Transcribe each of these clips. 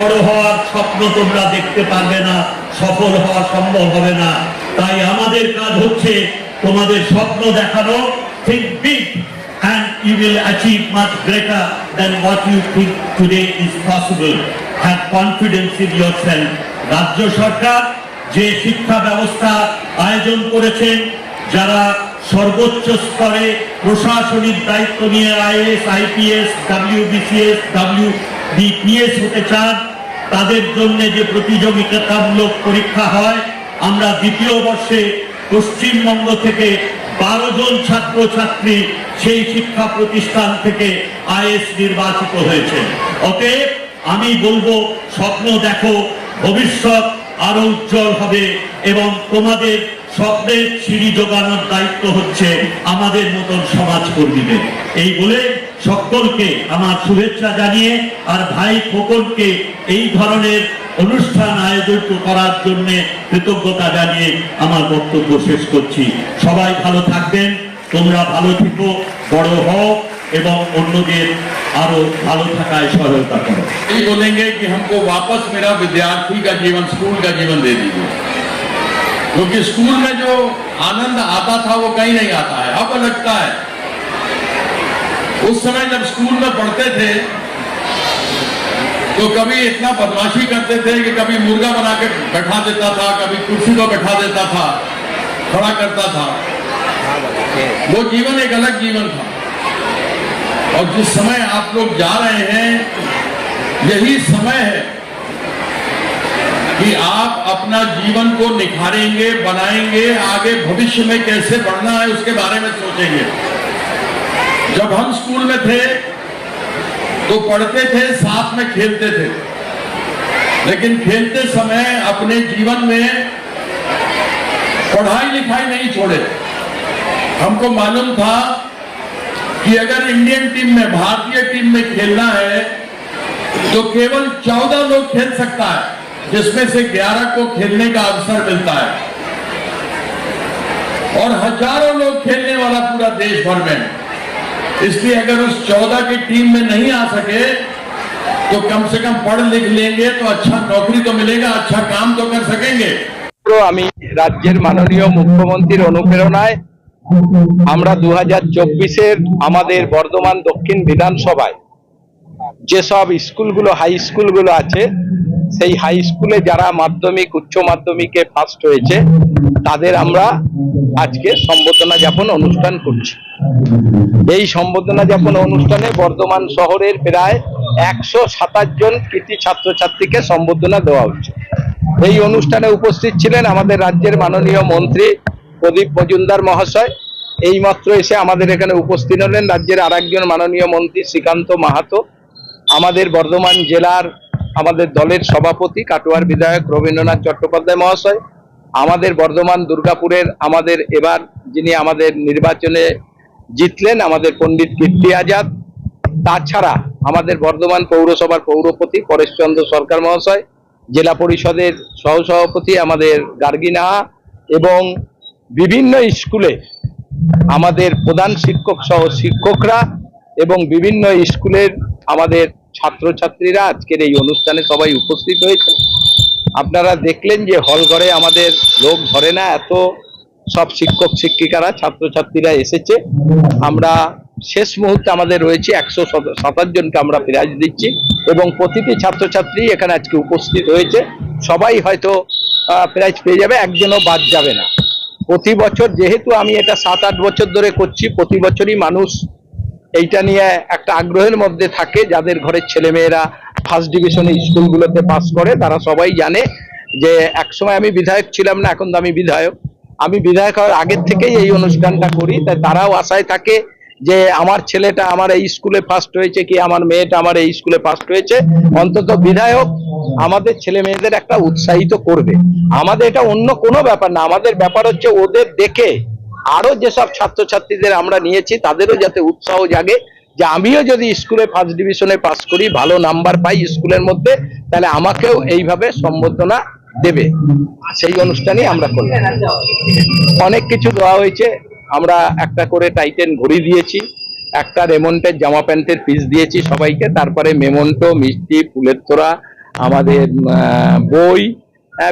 বড় হওয়ার স্বপ্ন তোমরা দেখতে পারবে না, সফল হওয়া সম্ভব হবে না তাই আমাদের কাজ হচ্ছে তোমাদের স্বপ্ন দেখানো think big and you will achieve much greater than what you think today is possible. Have confidence in yourself. রাজ্য সরকার যে শিক্ষা ব্যবস্থা আয়োজন করেছেন যারা সর্বোচ্চ স্তরে প্রশাসনিক দায়িত্ব নিয়ে আইএস, আইপিএস ডাব্লিউবিসিএস ডাব্লিউবিপিএস হতে চান। তাদের জন্য যে প্রতিযোগিতামূলক পরীক্ষা হয়, আমরা দ্বিতীয় বর্ষে পশ্চিমবঙ্গ থেকে বারো জন ছাত্র ছাত্রী সেই শিক্ষা প্রতিষ্ঠান থেকে আইএস নির্বাচিত হয়েছে। অতএব আমি বলব, স্বপ্ন দেখো, ভবিষ্যৎ আরও উজ্জ্বল হবে এবং তোমাদের স্বপ্নের সিঁড়ি যোগানোর দায়িত্ব হচ্ছে আমাদের মতন সমাজ কর্মীদের এই বলে সকলকে আমার শুভেচ্ছা জানিয়ে আর ভাই খোকনকে এই ধরনের অনুষ্ঠান আয়োজন করার জন্য কৃতজ্ঞতা জানিয়ে আমার বক্তব্য শেষ করছি সবাই ভালো থাকবেন তোমরা ভালো থেকো বড় হও এবং অন্যদের আরো ভালো থাকায় সহায়তা করো यही बोलेंगे कि हमको वापस मेरा विद्यार्थी का जीवन स्कूल का जीवन दे दीजिए क्योंकि स्कूल में जो आनंद आता था वो कहीं नहीं आता है, अब लगता है। उस समय जब स्कूल में पढ़ते थे तो कभी इतना बदमाशी करते थे कि कभी मुर्गा बना के बैठा देता था, कभी कुर्सी को बैठा देता था, खड़ा करता था। वो जीवन एक अलग जीवन था। और जिस समय आप लोग जा रहे हैं, यही समय है कि आप अपना जीवन को निखारेंगे, बनाएँगे, आगे भविष्य में कैसे बढ़ना है उसके बारे में सोचेंगे। जब हम स्कूल में थे तो पढ़ते थे, साथ में खेलते थे। लेकिन खेलते समय अपने जीवन में पढ़ाई लिखाई नहीं छोड़े। हमको मालूम था कि अगर इंडियन टीम में, भारतीय टीम में खेलना है तो केवल चौदह लोग खेल सकता है। जिसमें से ग्यारह को खेलने का अवसर मिलता है और हजारों लोग खेलने वाला पूरा देश भर में है। इसलिए अगर उस चौदह की टीम में नहीं आ सके तो कम से कम पढ़ लिख लेंगे तो अच्छा नौकरी तो मिलेगा अच्छा काम तो कर सकेंगे মাত্র আমি রাজ্যের মাননীয় মুখ্যমন্ত্রীর অনুপ্রেরণায় আমরা দু হাজার চব্বিশের আমাদের বর্ধমান দক্ষিণ বিধানসভায় যেসব স্কুলগুলো হাই স্কুলগুলো আছে সেই হাই স্কুলে যারা মাধ্যমিক, উচ্চ মাধ্যমিকে ফার্স্ট হয়েছে, তাদের আমরা আজকে সম্বোধনা যাপন অনুষ্ঠান করছি। এই সম্বোধনা যাপন অনুষ্ঠানে বর্ধমান শহরের প্রায় একশো সাতাশ জন কৃতি ছাত্রছাত্রীকে সম্বোধনা দেওয়া হচ্ছে। এই অনুষ্ঠানে উপস্থিত ছিলেন আমাদের রাজ্যের মাননীয় মন্ত্রী প্রদীপ মজুমদার মহাশয়। এইমাত্র এসে আমাদের এখানে উপস্থিত হলেন রাজ্যের আরেকজন মাননীয় মন্ত্রী শ্রীকান্ত মাহাতো। আমাদের বর্ধমান জেলার আমাদের দলের সভাপতি, কাটোয়ার বিধায়ক রবীন্দ্রনাথ চট্টোপাধ্যায় মহাশয়, আমাদের বর্ধমান দুর্গাপুরের আমাদের এবার যিনি আমাদের নির্বাচনে জিতলেন, আমাদের পণ্ডিত কীর্তি আজাদ, তাছাড়া আমাদের বর্ধমান পৌরসভার পৌরপতি পরেশচন্দ্র সরকার মহাশয়, জেলা পরিষদের সহসভাপতি আমাদের গার্গী নাহা এবং বিভিন্ন স্কুলে আমাদের প্রধান শিক্ষক সহ শিক্ষকরা এবং বিভিন্ন স্কুলের আমাদের ছাত্রছাত্রীরা আজকের এই অনুষ্ঠানে সবাই উপস্থিত হয়েছে। আপনারা দেখলেন যে হল ঘরে আমাদের লোক ধরে না, এত সব শিক্ষক শিক্ষিকারা, ছাত্রছাত্রীরা এসেছে। আমরা শেষ মুহূর্তে আমাদের রয়েছে একশো সাতাশ জনকে আমরা প্রাইজ দিচ্ছি এবং প্রতিটি ছাত্রছাত্রী এখানে আজকে উপস্থিত হয়েছে। সবাই হয়তো প্রাইজ পেয়ে যাবে, একজনও বাদ যাবে না। প্রতি বছর, যেহেতু আমি এটা সাত আট বছর ধরে করছি, প্রতি বছরই মানুষ এইটা নিয়ে একটা আগ্রহের মধ্যে থাকে, যাদের ঘরের ছেলেমেয়েরা ফার্স্ট ডিভিশনে স্কুলগুলোতে পাস করে, তারা সবাই জানে যে একসময় আমি বিধায়ক ছিলাম না, এখন তো আমি বিধায়ক। আমি বিধায়ক হওয়ার আগের থেকেই এই অনুষ্ঠানটা করি, তাই তারাও আশায় থাকে যে আমার ছেলেটা আমার এই স্কুলে ফার্স্ট হয়েছে কি আমার মেয়েটা আমার এই স্কুলে ফার্স্ট হয়েছে। অন্তত বিধায়ক আমাদের ছেলে মেয়েদের একটা উৎসাহিত করবে। আমাদের এটা অন্য কোনো ব্যাপার না, আমাদের ব্যাপার হচ্ছে ওদের দেখে আরও যেসব ছাত্রছাত্রীদের আমরা নিয়েছি, তাদেরও যাতে উৎসাহ জাগে যে আমিও যদি স্কুলে ফার্স্ট ডিভিশনে পাস করি, ভালো নাম্বার পাই স্কুলের মধ্যে, তাহলে আমাকেও এইভাবে সম্বর্ধনা দেবে। সেই অনুষ্ঠানই আমরা করলাম। অনেক কিছু দেওয়া হয়েছে। আমরা একটা করে টাইটেন ঘড়ি দিয়েছি, একটা রেমন্টের জামা প্যান্টের পিস দিয়েছি সবাইকে, তারপরে মেমন্টো, মিষ্টি, ফুলের তোড়া, আমাদের বই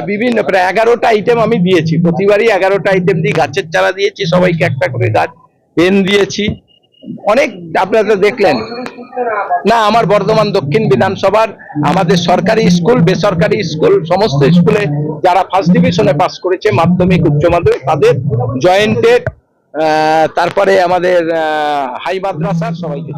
বিভিন্ন, প্রায় এগারোটা আইটেম আমি দিয়েছি। প্রতিবারই এগারোটা আইটেম দিয়ে গাছের চারা দিয়েছি, সবাইকে একটা করে গাছ পেন দিয়েছি। অনেক আপনারা দেখলেন। না, আমার বর্ধমান দক্ষিণ বিধানসভার, আমাদের সরকারি স্কুল, বেসরকারি স্কুল, সমস্ত স্কুলে যারা ফার্স্ট ডিভিশনে পাস করেছে, মাধ্যমিক, উচ্চ মাধ্যমিক, তাদের জয়েন্টেড তারপরে আমাদের হাই মাদ্রাসার সবাইকে।